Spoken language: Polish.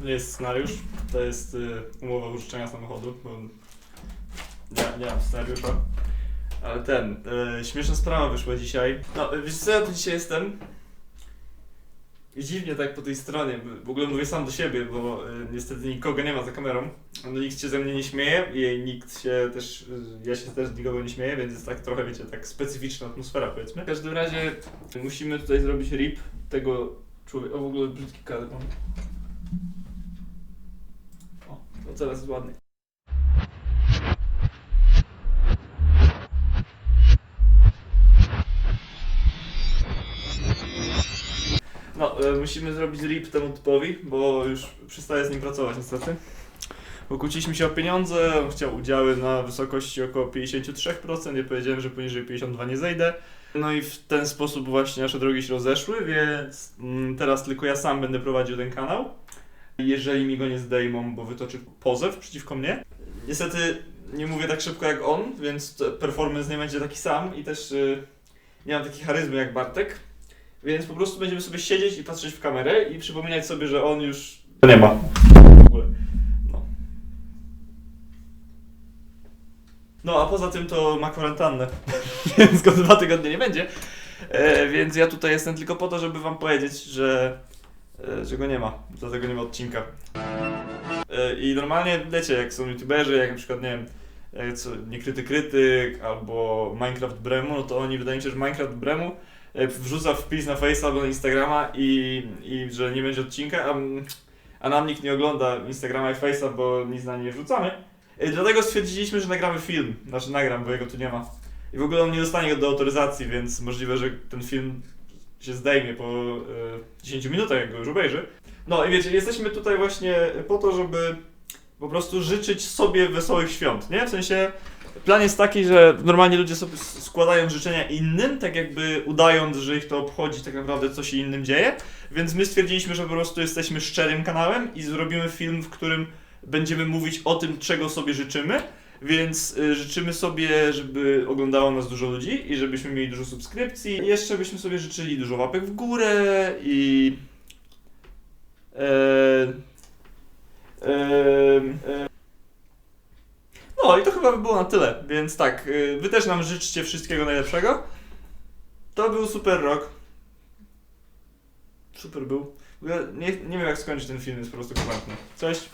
jest scenariusz, to jest y, umowa użyczenia samochodu, bo nie, nie mam scenariusza. Ale ten, y, śmieszna sprawa wyszła dzisiaj. No, wiesz co, ja tu dzisiaj jestem dziwnie tak po tej stronie, w ogóle mówię sam do siebie, bo y, niestety nikogo nie ma za kamerą. No, nikt się ze mnie nie śmieje i nikt się też, y, ja się też z nikogo nie śmieję, więc jest tak trochę, wiecie, tak specyficzna atmosfera powiedzmy. W każdym razie musimy tutaj zrobić rip tego człowieka, o w ogóle brzydki kadr mam. O, to teraz jest ładny. No, musimy zrobić rip temu typowi, bo już przestaję z nim pracować niestety. Pokłóciliśmy się o pieniądze, on chciał udziały na wysokości około 53%, ja powiedziałem, że poniżej 52 nie zejdę. No i w ten sposób właśnie nasze drogi się rozeszły, więc mm, teraz tylko ja sam będę prowadził ten kanał. Jeżeli mi go nie zdejmą, bo wytoczy pozew przeciwko mnie. Niestety nie mówię tak szybko jak on, więc performance nie będzie taki sam i też y, nie mam takiej charyzmy jak Bartek. Więc po prostu będziemy sobie siedzieć i patrzeć w kamerę i przypominać sobie, że on już nie ma. W ogóle. No. No, a poza tym to ma kwarantannę, więc go dwa tygodnie nie będzie. E, więc ja tutaj jestem tylko po to, żeby wam powiedzieć, że, że go nie ma. Dlatego nie ma odcinka. E, I normalnie, wiecie, jak są youtuberzy, jak na przykład, nie wiem, e, co, Niekryty Krytyk albo Minecraft Bremu, no to oni, wydaje mi się, że Minecraft Bremu e, wrzuca wpis na Face'a albo na Instagrama i, i że nie będzie odcinka, a, a nam nikt nie ogląda Instagrama i Face'a, bo nic na nie wrzucamy. E, Dlatego stwierdziliśmy, że nagramy film. Znaczy nagram, bo jego tu nie ma. I w ogóle on nie dostanie go do autoryzacji, więc możliwe, że ten film się zdejmie po e, 10 minutach, jak go już obejrzy. No i wiecie, jesteśmy tutaj właśnie po to, żeby po prostu życzyć sobie wesołych świąt, nie? W sensie plan jest taki, że normalnie ludzie sobie składają życzenia innym, tak jakby udając, że ich to obchodzi, tak naprawdę co się innym dzieje. Więc my stwierdziliśmy, że po prostu jesteśmy szczerym kanałem i zrobimy film, w którym będziemy mówić o tym, czego sobie życzymy. Więc y, życzymy sobie, żeby oglądało nas dużo ludzi i żebyśmy mieli dużo subskrypcji. Jeszcze byśmy sobie życzyli dużo łapek w górę i. E, e, e, no i to chyba by było na tyle, więc tak, y, wy też nam życzcie wszystkiego najlepszego. To był super rok. Super był. Nie, nie wiem jak skończyć ten film, jest po prostu kompletny. Cześć.